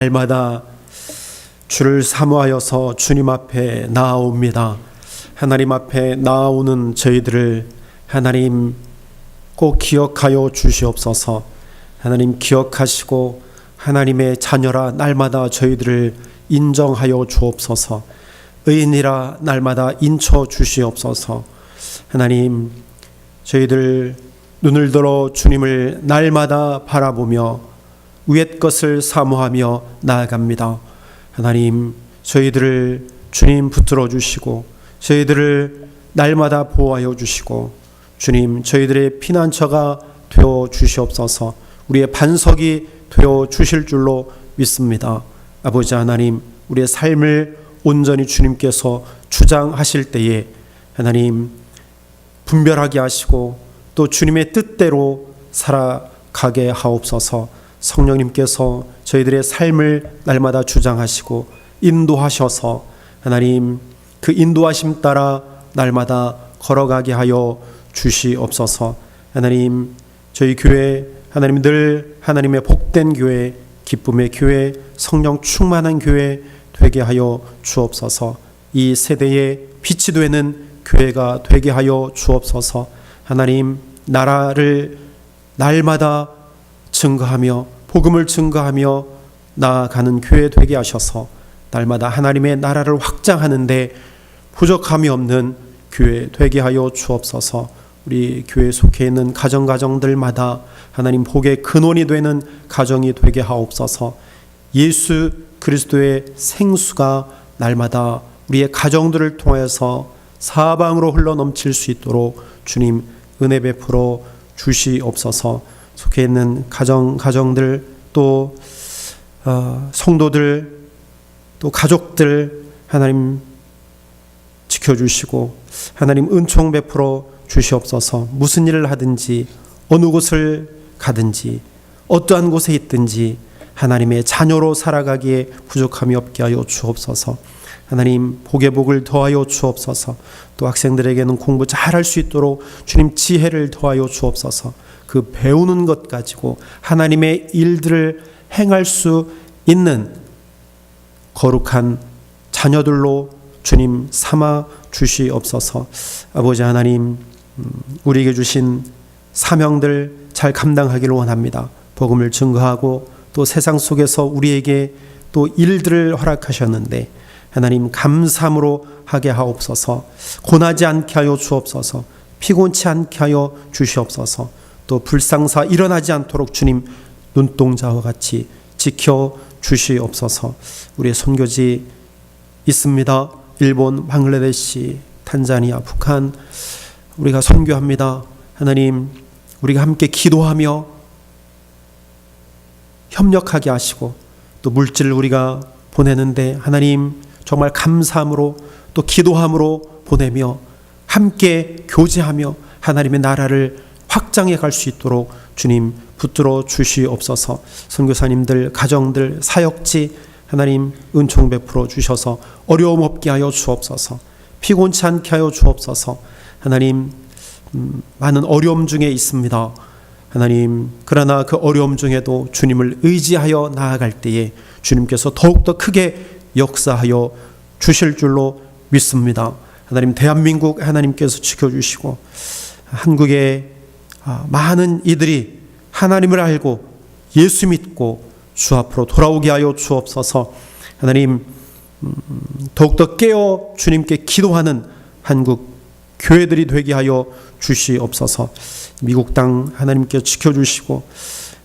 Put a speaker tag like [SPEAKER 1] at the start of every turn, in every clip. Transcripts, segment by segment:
[SPEAKER 1] 날마다 주를 사모하여서 주님 앞에 나아옵니다. 하나님 앞에 나아오는 저희들을 하나님 꼭 기억하여 주시옵소서. 하나님 기억하시고 하나님의 자녀라 날마다 저희들을 인정하여 주옵소서. 의인이라 날마다 인쳐 주시옵소서. 하나님 저희들 눈을 들어 주님을 날마다 바라보며 위의 것을 사모하며 나아갑니다. 하나님, 저희들을 주님 붙들어 주시고, 저희들을 날마다 보호하여 주시고, 주님, 저희들의 피난처가 되어 주시옵소서, 우리의 반석이 되어 주실 줄로 믿습니다. 아버지 하나님, 우리의 삶을 온전히 주님께서 주장하실 때에 하나님, 분별하게 하시고, 또 주님의 뜻대로 살아가게 하옵소서, 성령님께서 저희들의 삶을 날마다 주장하시고 인도하셔서 하나님 그 인도하심 따라 날마다 걸어가게 하여 주시옵소서. 하나님 저희 교회 하나님 늘 하나님의 복된 교회 기쁨의 교회 성령 충만한 교회 되게 하여 주옵소서. 이 세대에 빛이 되는 교회가 되게 하여 주옵소서. 하나님 나라를 날마다 증거하며 복음을 증거하며 나아가는 교회 되게 하셔서 날마다 하나님의 나라를 확장하는데 부족함이 없는 교회 되게 하여 주옵소서. 우리 교회 속해 있는 가정 가정들마다 하나님 복의 근원이 되는 가정이 되게 하옵소서. 예수 그리스도의 생수가 날마다 우리의 가정들을 통해서 사방으로 흘러 넘칠 수 있도록 주님 은혜 베풀어 주시옵소서. 속해 있는 가정 가정들 또 어, 성도들 또 가족들 하나님 지켜주시고 하나님 은총 베풀어 주시옵소서. 무슨 일을 하든지 어느 곳을 가든지 어떠한 곳에 있든지 하나님의 자녀로 살아가기에 부족함이 없게 하여 주옵소서. 하나님 복의 복을 더하여 주옵소서. 또 학생들에게는 공부 잘할 수 있도록 주님 지혜를 더하여 주옵소서 그 배우는 것 가지고 하나님의 일들을 행할 수 있는 거룩한 자녀들로 주님 삼아 주시옵소서. 아버지 하나님 음, 우리에게 주신 사명들 잘 감당하기를 원합니다. 복음을 증거하고 또 세상 속에서 우리에게 또 일들을 허락하셨는데 하나님 감사함으로 하게 하옵소서. 고나지 않게 하여 주옵소서. 피곤치 않게 하여 주시옵소서. 또 불상사 일어나지 않도록 주님 눈동자와 같이 지켜 주시옵소서. 우리의 선교지 있습니다. 일본, 방글라데시, 탄자니아, 북한 우리가 선교합니다. 하나님 우리가 함께 기도하며 협력하게 하시고 또 물질을 우리가 보내는데 하나님 정말 감사함으로 또 기도함으로 보내며 함께 교제하며 하나님의 나라를 확장해 갈 수 있도록 주님 붙들어 주시옵소서. 선교사님들, 가정들, 사역지 하나님 은총 베풀어 주셔서 어려움 없게 하여 주옵소서. 피곤치 않게 하여 주옵소서. 하나님 음, 많은 어려움 중에 있습니다. 하나님 그러나 그 어려움 중에도 주님을 의지하여 나아갈 때에 주님께서 더욱더 크게 역사하여 주실 줄로 믿습니다. 하나님 대한민국 하나님께서 지켜주시고 한국의 아, 많은 이들이 하나님을 알고 예수 믿고 주 앞으로 돌아오게 하여 주옵소서. 하나님 음, 더욱더 깨어 주님께 기도하는 한국 교회들이 되게 하여 주시옵소서. 미국 땅 하나님께 지켜 주시고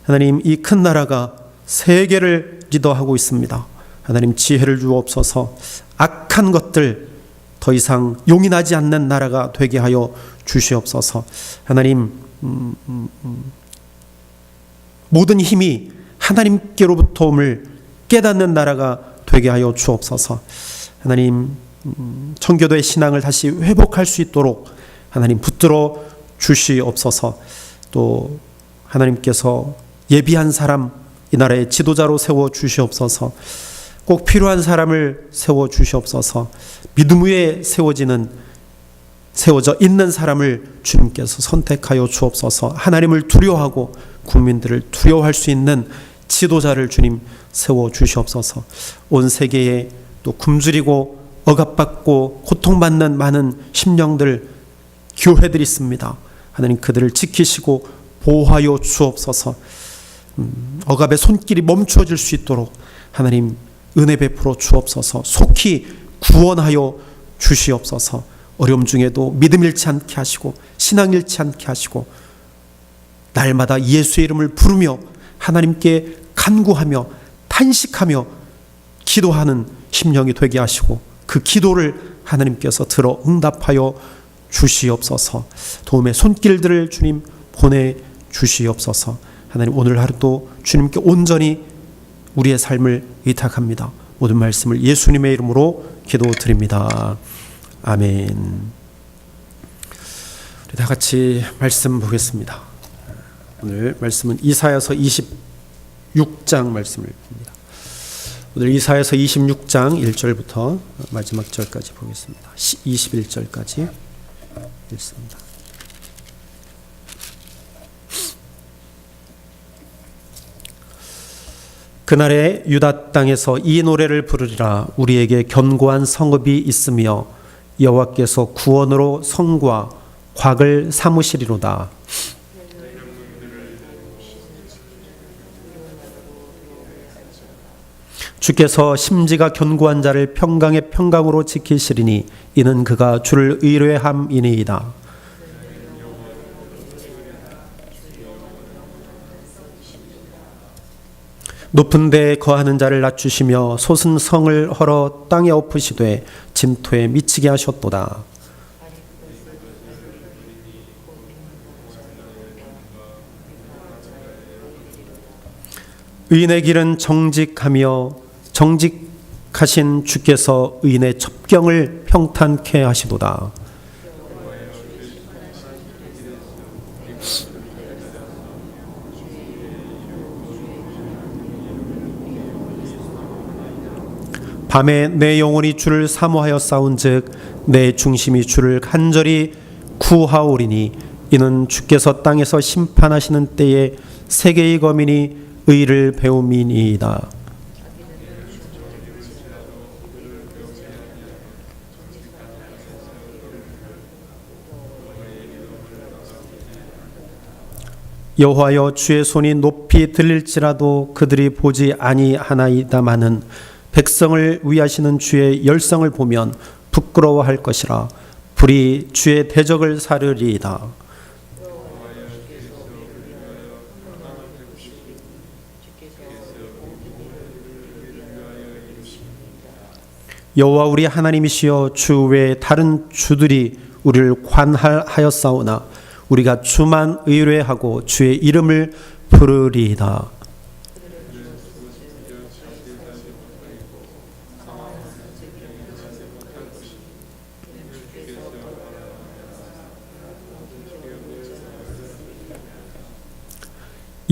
[SPEAKER 1] 하나님 이 큰 나라가 세계를 리더하고 있습니다. 하나님 지혜를 주옵소서. 악한 것들 더 이상 용인하지 않는 나라가 되게 하여 주시옵소서. 하나님 음, 음, 음. 모든 힘이 하나님께로부터 옴을 깨닫는 나라가 되게 하여 주옵소서. 하나님 청교도의 신앙을 다시 회복할 수 있도록 하나님 붙들어 주시옵소서. 또 하나님께서 예비한 사람 이 나라의 지도자로 세워 주시옵소서. 꼭 필요한 사람을 세워 주시옵소서. 믿음 위에 세워지는 세워져 있는 사람을 주님께서 선택하여 주옵소서 하나님을 두려워하고 국민들을 두려워할 수 있는 지도자를 주님 세워 주시옵소서. 온 세계에 또 굶주리고 억압받고 고통받는 많은 심령들 교회들이 있습니다. 하나님 그들을 지키시고 보호하여 주옵소서. 음, 억압의 손길이 멈춰질 수 있도록 하나님 은혜 베풀어 주옵소서. 속히 구원하여 주시옵소서. 어려움 중에도 믿음 잃지 않게 하시고 신앙 잃지 않게 하시고 날마다 예수의 이름을 부르며 하나님께 간구하며 탄식하며 기도하는 심령이 되게 하시고 그 기도를 하나님께서 들어 응답하여 주시옵소서. 도움의 손길들을 주님 보내 주시옵소서. 하나님 오늘 하루도 주님께 온전히 우리의 삶을 의탁합니다. 모든 말씀을 예수님의 이름으로 기도드립니다. 아멘. 우리 다 같이 말씀 보겠습니다. 오늘 말씀은 이사야서 26장 말씀을 봅니다. 오늘 이사야서 26장 1절부터 마지막 절까지 보겠습니다. 21절까지 읽습니다. 그날에 유다 땅에서 이 노래를 부르리라 우리에게 견고한 성읍이 있으며 여호와께서 구원으로 성과 곽을 삼으시리로다 주께서 심지가 견고한 자를 평강의 평강으로 지키시리니 이는 그가 주를 의뢰함이니이다. 높은 데에 거하는 자를 낮추시며 솟은 성을 헐어 땅에 엎으시되 진토에 미치게 하셨도다. 의인의 길은 정직하며 정직하신 주께서 의인의 첩경을 평탄케 하시도다. 밤에 내 영혼이 주를 사모하여 싸운즉 내 중심이 주를 간절히 구하오리니 이는 주께서 땅에서 심판하시는 때에 세계의 거민이 의를 배움이니이다. 여호와여 주의 손이 높이 들릴지라도 그들이 보지 아니하나이다마는 백성을 위하시는 주의 열성을 보면 부끄러워할 것이라 불이 주의 대적을 사르리이다. 여호와 우리 하나님이시여 주 외에 다른 주들이 우리를 관할하였사오나 우리가 주만 의뢰하고 주의 이름을 부르리이다.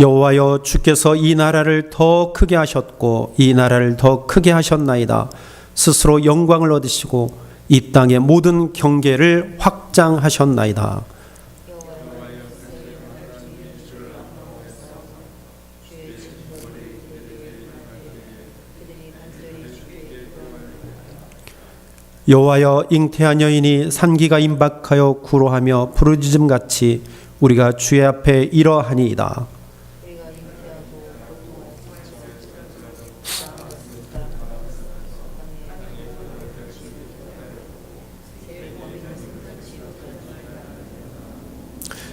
[SPEAKER 1] 여호와여 주께서 이 나라를 더 크게 하셨고 이 나라를 더 크게 하셨나이다. 스스로 영광을 얻으시고 이 땅의 모든 경계를 확장하셨나이다. 여호와여 잉태한 여인이 산기가 임박하여 구로하며 부르짖음 같이 우리가 주의 앞에 이러하니이다.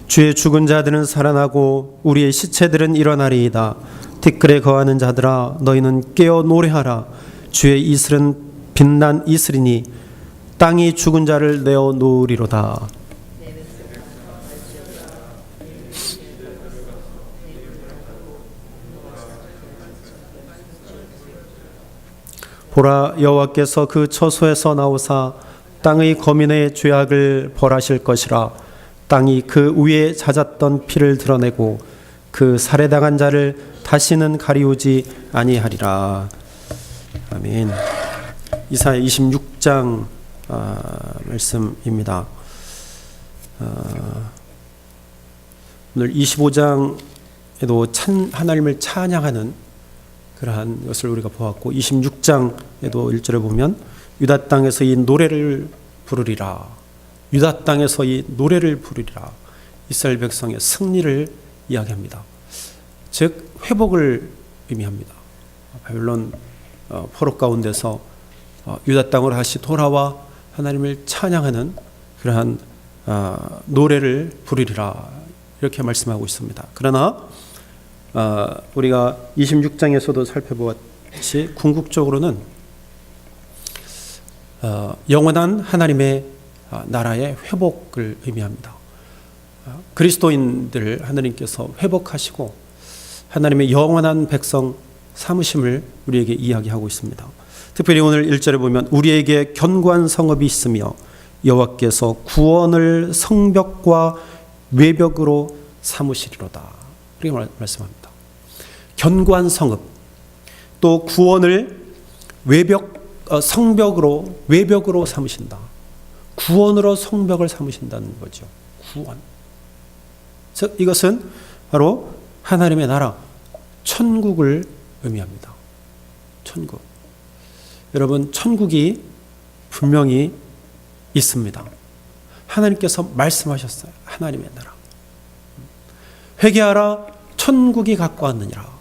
[SPEAKER 1] 주의 죽은 자들은 살아나고 우리의 시체들은 일어나리이다. 티끌에 거하는 자들아 너희는 깨어 노래하라. 주의 이슬은 빛난 이슬이니 땅이 죽은 자를 내어 놓으리로다. 보라 여호와께서 그 처소에서 나오사 땅의 거민의 죄악을 벌하실 것이라 땅이 그 위에 잦았던 피를 드러내고 그 살해당한 자를 다시는 가리우지 아니하리라. 아멘. 이사야 26장 아, 말씀입니다. 아, 오늘 25장에도 찬 하나님을 찬양하는 그러한 것을 우리가 보았고 26장에도 1절에 보면 유다 땅에서 이 노래를 부르리라. 유다 땅에서 이 노래를 부르리라. 이스라엘 백성의 승리를 이야기합니다. 즉 회복을 의미합니다. 바벨론 어, 포로 가운데서 어, 유다 땅으로 다시 돌아와 하나님을 찬양하는 그러한 어, 노래를 부르리라 이렇게 말씀하고 있습니다. 그러나 어, 우리가 26장에서도 살펴보았듯이 궁극적으로는 어, 영원한 하나님의 어, 나라의 회복을 의미합니다. 어, 그리스도인들 하나님께서 회복하시고 하나님의 영원한 백성 삼으심을 우리에게 이야기하고 있습니다. 특별히 오늘 1절에 보면 우리에게 견고한 성읍이 있으며 여호와께서 구원을 성벽과 외벽으로 삼으시리로다. 이렇게 말- 말씀합니다. 견고한 성읍 또 구원을 외벽 어, 성벽으로 외벽으로 삼으신다. 구원으로 성벽을 삼으신다는 거죠. 구원. 즉 이것은 바로 하나님의 나라 천국을 의미합니다. 천국. 여러분 천국이 분명히 있습니다. 하나님께서 말씀하셨어요. 하나님의 나라. 회개하라 천국이 갖고 왔느니라.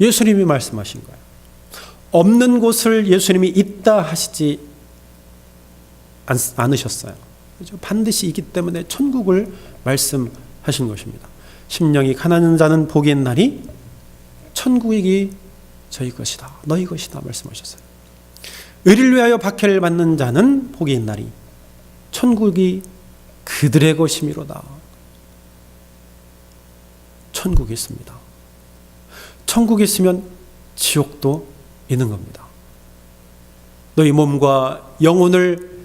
[SPEAKER 1] 예수님이 말씀하신 거예요. 없는 곳을 예수님이 있다 하시지 않, 않으셨어요. 그죠? 반드시 있기 때문에 천국을 말씀하신 것입니다. 심령이 가난한 자는 복이 있나니 천국이 저희 것이다. 너희 것이다 말씀하셨어요. 의를 위하여 박해를 받는 자는 복이 있나니 천국이 그들의 것이미로다. 천국이 있습니다. 천국이 있으면 지옥도 있는 겁니다. 너희 몸과 영혼을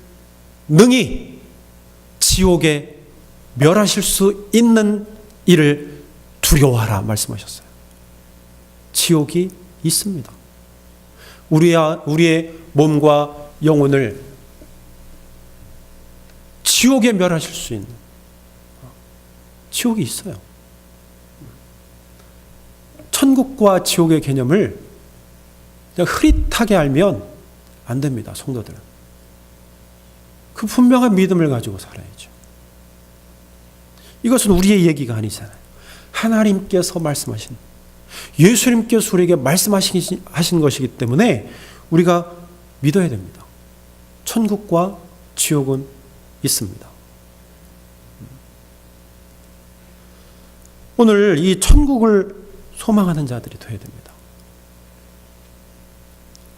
[SPEAKER 1] 능히 지옥에 멸하실 수 있는 일을 두려워하라 말씀하셨어요. 지옥이 있습니다. 우리야 우리의 몸과 영혼을 지옥에 멸하실 수 있는 지옥이 있어요. 천국과 지옥의 개념을 그냥 흐릿하게 알면 안 됩니다, 성도들은. 그 분명한 믿음을 가지고 살아야죠. 이것은 우리의 얘기가 아니잖아요. 하나님께서 말씀하신, 예수님께서 우리에게 말씀하신 하신 것이기 때문에 우리가 믿어야 됩니다. 천국과 지옥은 있습니다. 오늘 이 천국을 소망하는 자들이 되어야 됩니다.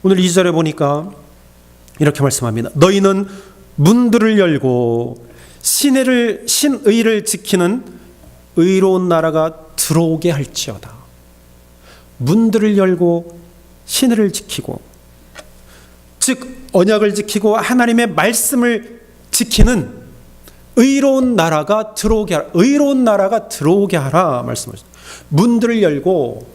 [SPEAKER 1] 오늘 2절에 보니까 이렇게 말씀합니다. 너희는 문들을 열고 신의를 신의를 지키는 의로운 나라가 들어오게 할지어다. 문들을 열고 신의를 지키고 즉 언약을 지키고 하나님의 말씀을 지키는 의로운 나라가 들어오게 하라. 의로운 나라가 들어오게 하라 말씀하셨습니다. 문들을 열고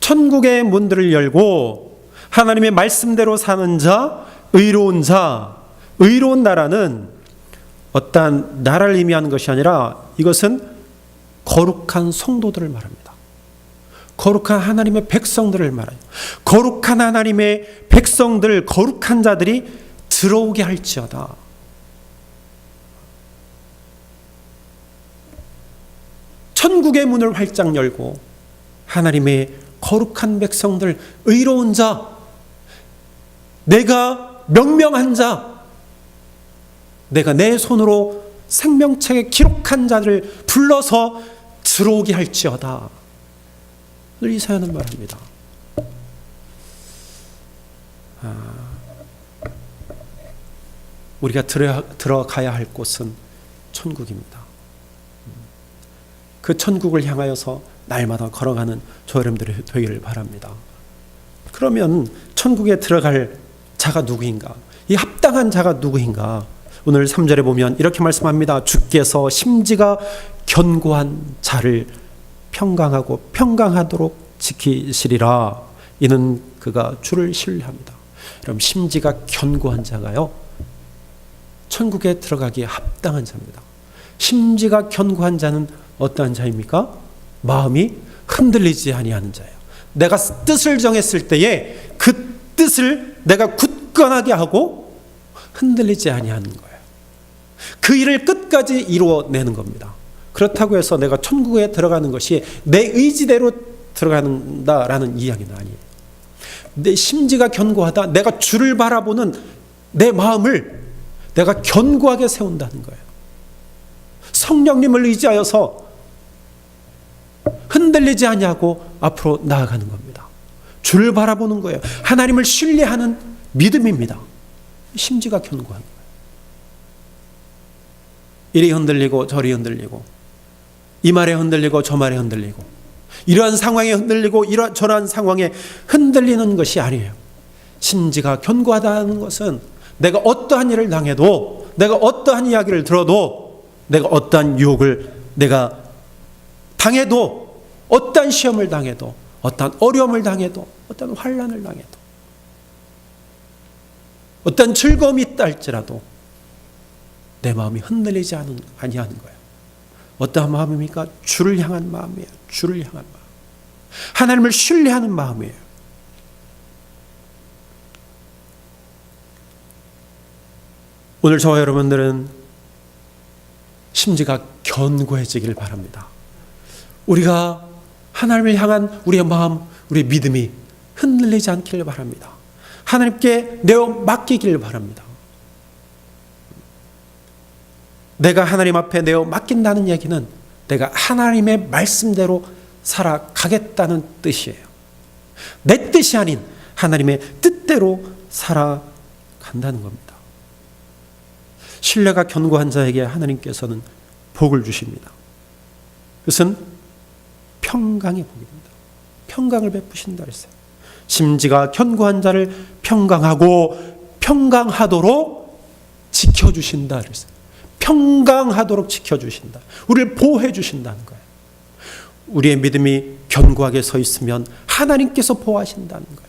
[SPEAKER 1] 천국의 문들을 열고 하나님의 말씀대로 사는 자, 의로운 자, 의로운 나라는 어떠한 나라를 의미하는 것이 아니라 이것은 거룩한 성도들을 말합니다. 거룩한 하나님의 백성들을 말해요. 거룩한 하나님의 백성들, 거룩한 자들이 들어오게 할지어다. 천국의 문을 활짝 열고 하나님의 거룩한 백성들, 의로운 자, 내가 명명한 자, 내가 내 손으로 생명책에 기록한 자를 불러서 들어오게 할지어다. 이 사연은 말합니다. 아, 우리가 들어, 들어가야 할 곳은 천국입니다. 그 천국을 향하여서 날마다 걸어가는 저 여러분들이 되기를 바랍니다. 그러면 천국에 들어갈 자가 누구인가? 이 합당한 자가 누구인가? 오늘 3절에 보면 이렇게 말씀합니다. 주께서 심지가 견고한 자를 평강하고 평강하도록 지키시리라. 이는 그가 주를 신뢰합니다. 그럼 심지가 견고한 자가요. 천국에 들어가기에 합당한 자입니다. 심지가 견고한 자는 어떠한 자입니까? 마음이 흔들리지 아니하는 자예요. 내가 뜻을 정했을 때에 그 뜻을 내가 굳건하게 하고 흔들리지 아니하는 거예요. 그 일을 끝까지 이루어내는 겁니다. 그렇다고 해서 내가 천국에 들어가는 것이 내 의지대로 들어간다라는 이야기는 아니에요. 내 심지가 견고하다. 내가 주를 바라보는 내 마음을 내가 견고하게 세운다는 거예요. 성령님을 의지하여서 흔들리지 아니하고 앞으로 나아가는 겁니다. 주를 바라보는 거예요. 하나님을 신뢰하는 믿음입니다. 심지가 견고한 거예요. 이리 흔들리고 저리 흔들리고 이 말에 흔들리고 저 말에 흔들리고 이러한 상황에 흔들리고 이러 저러한 상황에 흔들리는 것이 아니에요. 심지가 견고하다는 것은 내가 어떠한 일을 당해도 내가 어떠한 이야기를 들어도 내가 어떠한 유혹을 내가 당해도 어떠한 시험을 당해도 어떠한 어려움을 당해도 어떠한 환란을 당해도 어떠한 즐거움이 있다 할지라도 내 마음이 흔들리지 않은, 아니하는 거예요. 어떠한 마음입니까? 주를 향한 마음이에요. 주를 향한 마음. 하나님을 신뢰하는 마음이에요. 오늘 저와 여러분들은 심지가 견고해지길 바랍니다. 우리가 하나님을 향한 우리의 마음, 우리의 믿음이 흔들리지 않기를 바랍니다. 하나님께 내어 맡기길 바랍니다. 내가 하나님 앞에 내어 맡긴다는 얘기는 내가 하나님의 말씀대로 살아가겠다는 뜻이에요. 내 뜻이 아닌 하나님의 뜻대로 살아간다는 겁니다. 신뢰가 견고한 자에게 하나님께서는 복을 주십니다. 그것은 평강의 복입니다. 평강을 베푸신다 했어요. 심지가 견고한 자를 평강하고 평강하도록 지켜주신다 그랬어요. 평강하도록 지켜주신다. 우리를 보호해 주신다는 거예요. 우리의 믿음이 견고하게 서 있으면 하나님께서 보호하신다는 거예요.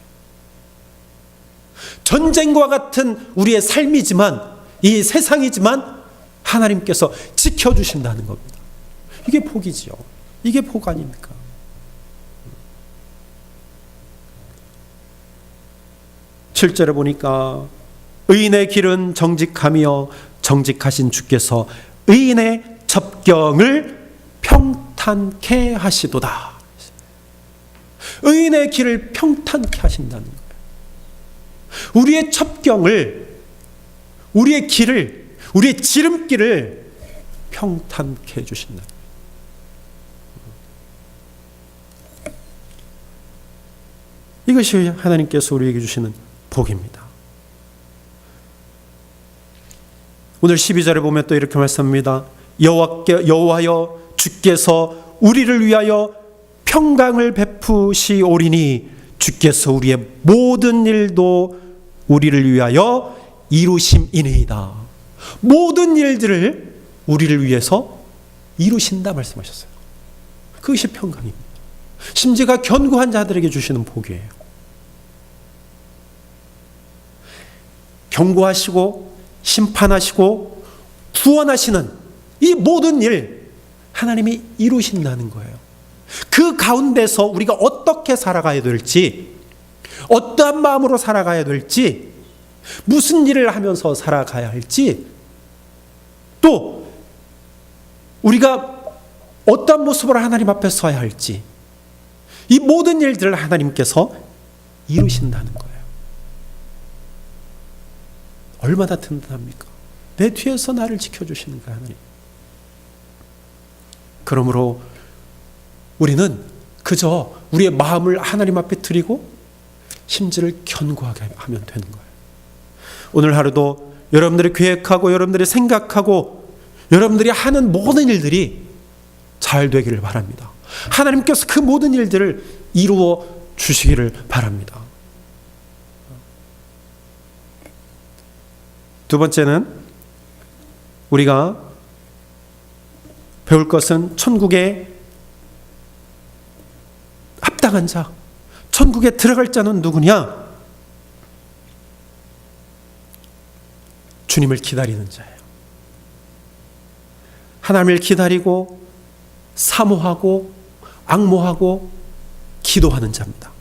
[SPEAKER 1] 전쟁과 같은 우리의 삶이지만 이 세상이지만 하나님께서 지켜주신다는 겁니다. 이게 복이지요. 이게 복 아닙니까? 칠절에 보니까 의인의 길은 정직하며 정직하신 주께서 의인의 접경을 평탄케 하시도다. 의인의 길을 평탄케 하신다는. 우리의 첩경을 우리의 길을 우리의 지름길을 평탄케 해 주신다. 이것이 하나님께서 우리에게 주시는 복입니다. 오늘 12절에 보면 또 이렇게 말씀합니다. 여호와께 여호와여 주께서 우리를 위하여 평강을 베푸시오리니 주께서 우리의 모든 일도 우리를 위하여 이루심이니이다. 모든 일들을 우리를 위해서 이루신다 말씀하셨어요. 그것이 평강입니다. 심지가 견고한 자들에게 주시는 복이에요. 경고하시고 심판하시고 구원하시는 이 모든 일 하나님이 이루신다는 거예요. 그 가운데서 우리가 어떻게 살아가야 될지, 어떠한 마음으로 살아가야 될지, 무슨 일을 하면서 살아가야 할지, 또 우리가 어떤 모습으로 하나님 앞에 서야 할지, 이 모든 일들을 하나님께서 이루신다는 거예요. 얼마나 든든합니까? 내 뒤에서 나를 지켜주시는 그 하나님. 그러므로 우리는 그저 우리의 마음을 하나님 앞에 드리고 심지를 견고하게 하면 되는 거예요. 오늘 하루도 여러분들이 계획하고 여러분들이 생각하고 여러분들이 하는 모든 일들이 잘 되기를 바랍니다. 하나님께서 그 모든 일들을 이루어 주시기를 바랍니다. 두 번째는 우리가 배울 것은 천국에 합당한 자, 천국에 들어갈 자는 누구냐? 주님을 기다리는 자예요. 하나님을 기다리고 사모하고 악모하고 기도하는 자입니다.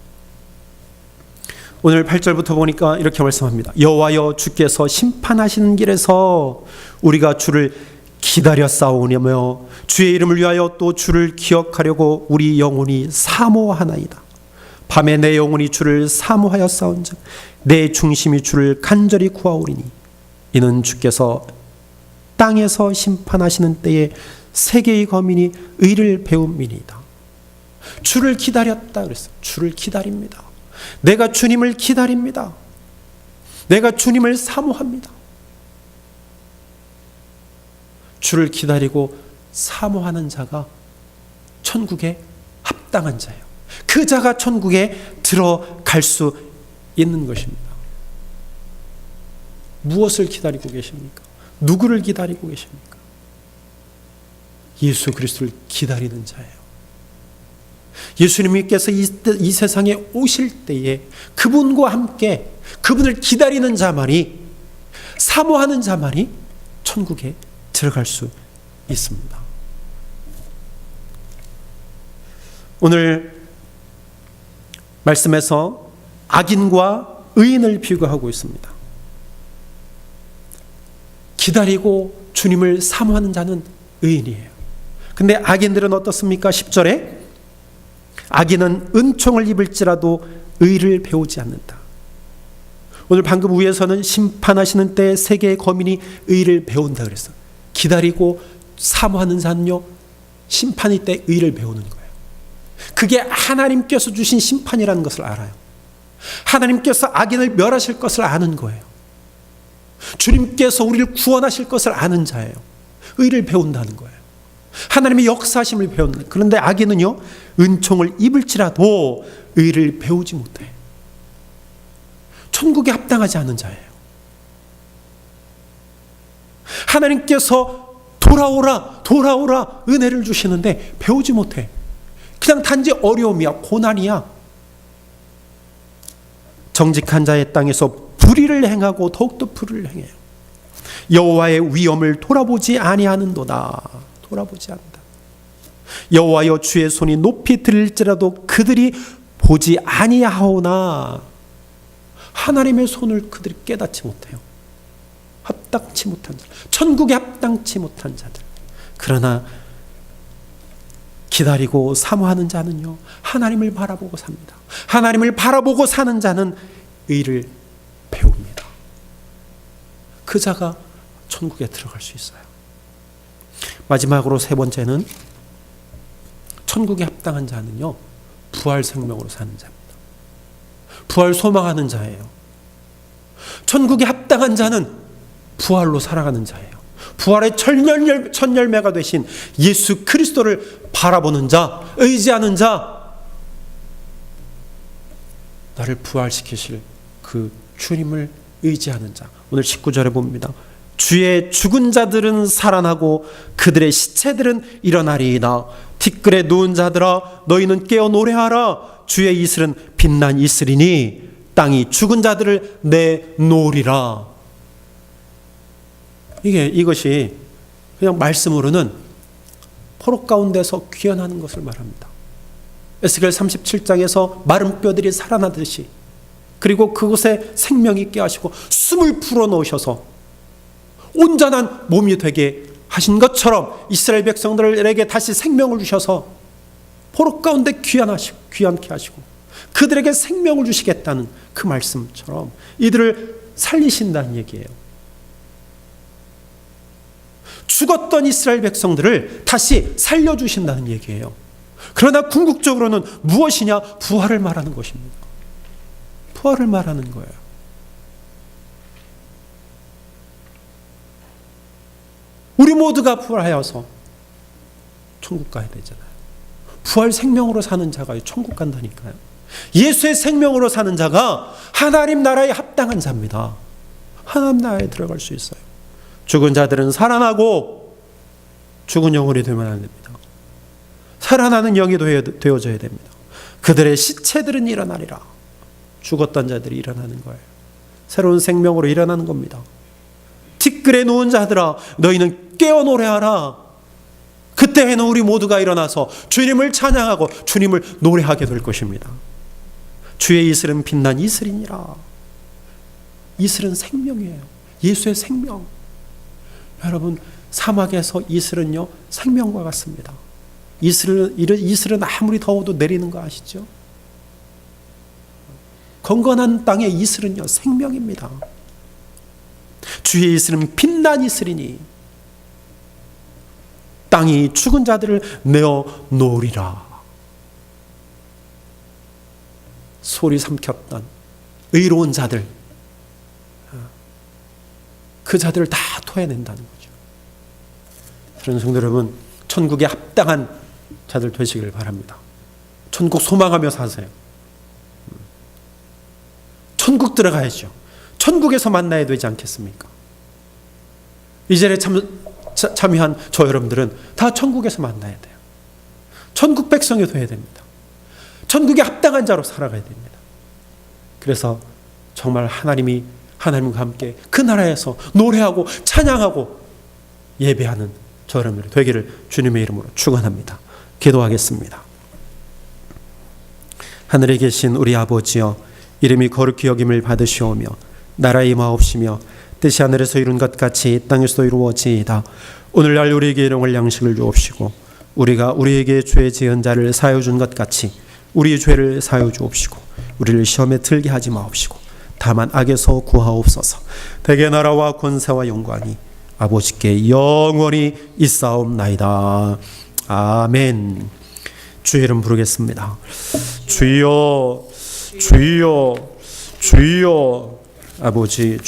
[SPEAKER 1] 오늘 8절부터 보니까 이렇게 말씀합니다. 여호와여 주께서 심판하시는 길에서 우리가 주를 싸우려며 주의 이름을 위하여 또 주를 기억하려고 우리 영혼이 사모하나이다. 밤에 내 영혼이 주를 사모하여 싸운즉 내 중심이 주를 간절히 구하오리니 이는 주께서 땅에서 심판하시는 때에 세계의 거민이 의를 배움이니이다. 주를 기다렸다 그랬어요. 주를 기다립니다. 내가 주님을 기다립니다. 내가 주님을 사모합니다. 주를 기다리고 사모하는 자가 천국에 합당한 자예요. 그 자가 천국에 들어갈 수 있는 것입니다. 무엇을 기다리고 계십니까? 누구를 기다리고 계십니까? 예수 그리스도를 기다리는 자예요. 예수님께서 이, 이 세상에 오실 때에 그분과 함께 그분을 기다리는 자만이 사모하는 자만이 천국에 들어갈 수 있습니다. 오늘 말씀에서 악인과 의인을 비교하고 있습니다. 기다리고 주님을 사모하는 자는 의인이에요. 근데 악인들은 어떻습니까? 10절에 악인은 은총을 입을지라도 의를 배우지 않는다. 오늘 방금 위에서는 심판하시는 때 세계의 거민이 의를 배운다 그랬어. 기다리고 사모하는 자는요 심판이 때 의를 배우는 거예요. 그게 하나님께서 주신 심판이라는 것을 알아요. 하나님께서 악인을 멸하실 것을 아는 거예요. 주님께서 우리를 구원하실 것을 아는 자예요. 의를 배운다는 거예요. 하나님의 역사심을 배우는 그런데 악인은요 은총을 입을지라도 의를 배우지 못해. 천국에 합당하지 않은 자예요. 하나님께서 돌아오라, 돌아오라 은혜를 주시는데 배우지 못해. 그냥 단지 어려움이야, 고난이야. 정직한 자의 땅에서 불의를 행하고 더욱더 불의를 행해요. 여호와의 위엄을 돌아보지 아니하는도다. 돌아보지 않는다. 여호와여 주의 손이 높이 들릴지라도 그들이 보지 아니하오나 하나님의 손을 그들이 깨닫지 못해요. 합당치 못한 자, 천국에 합당치 못한 자들. 그러나 기다리고 사모하는 자는요 하나님을 바라보고 삽니다. 하나님을 바라보고 사는 자는 의를 배웁니다. 그 자가 천국에 들어갈 수 있어요. 마지막으로 세 번째는 천국에 합당한 자는요 부활 생명으로 사는 자입니다. 부활 소망하는 자예요. 천국에 합당한 자는 부활로 살아가는 자예요. 부활의 천열매, 천열매가 되신 예수 그리스도를 바라보는 자, 의지하는 자, 나를 부활시키실 그 주님을 의지하는 자. 오늘 19절에 봅니다. 주의 죽은 자들은 살아나고 그들의 시체들은 일어나리이다. 티끌에 누운 자들아 너희는 깨어 노래하라. 주의 이슬은 빛난 이슬이니 땅이 죽은 자들을 내놓으리라. 이게 이것이 그냥 말씀으로는 포로 가운데서 귀현하는 것을 말합니다. 에스겔 37장에서 마른 뼈들이 살아나듯이 그리고 그곳에 생명이 있게 하시고 숨을 풀어 놓으셔서 온전한 몸이 되게 하신 것처럼 이스라엘 백성들에게 다시 생명을 주셔서 포로 가운데 귀한하시고 귀한케 하시고 그들에게 생명을 주시겠다는 그 말씀처럼 이들을 살리신다는 얘기예요. 죽었던 이스라엘 백성들을 다시 살려주신다는 얘기예요. 그러나 궁극적으로는 무엇이냐? 부활을 말하는 것입니다. 부활을 말하는 거예요. 우리 모두가 부활하여서 천국 가야 되잖아요. 부활 생명으로 사는 자가 천국 간다니까요. 예수의 생명으로 사는 자가 하나님 나라에 합당한 자입니다. 하나님 나라에 들어갈 수 있어요. 죽은 자들은 살아나고 죽은 영혼이 되면 안 됩니다. 살아나는 영이 되어져야 됩니다. 그들의 시체들은 일어나리라. 죽었던 자들이 일어나는 거예요. 새로운 생명으로 일어나는 겁니다. 티끌에 누운 자들아 너희는 깨어 노래하라. 그때에는 우리 모두가 일어나서 주님을 찬양하고 주님을 노래하게 될 것입니다. 주의 이슬은 빛난 이슬이니라. 이슬은 생명이에요. 예수의 생명. 여러분 사막에서 이슬은요 생명과 같습니다. 이슬은 이슬은 아무리 더워도 내리는 거 아시죠? 건건한 땅의 이슬은요 생명입니다. 주의 이슬은 빛난 이슬이니 땅이 죽은 자들을 내어 놓으리라. 소리 삼켰던 의로운 자들 그 자들을 다 토해낸다는 거죠. 그런 성도 여러분, 천국에 합당한 자들 되시길 바랍니다. 천국 소망하며 사세요. 천국 들어가야죠. 천국에서 만나야 되지 않겠습니까? 이 자리에 참, 자- 참여한 저 여러분들은 다 천국에서 만나야 돼요. 천국 백성이 돼야 됩니다. 천국에 합당한 자로 살아가야 됩니다. 그래서 정말 하나님이 하나님과 함께 그 나라에서 노래하고 찬양하고 예배하는 저 여러분들이 되기를 주님의 이름으로 축원합니다. 기도하겠습니다. 하늘에 계신 우리 아버지여 이름이 거룩히 여김을 받으시오며 나라의 마옵시며 뜻이 하늘에서 이룬 것 같이 땅에서도 이루어지이다. 오늘날 우리에게 일용할 양식을 주옵시고 우리가 우리에게 죄 지은 자를 사여 준 것 같이 우리의 죄를 사여 주옵시고 우리를 시험에 들게 하지 마옵시고 다만 악에서 구하옵소서. 대개 나라와 권세와 영광이 아버지께 영원히 있사옵나이다. 아멘. 주의 이름 부르겠습니다. 주여, 주여, 주여, 아버지.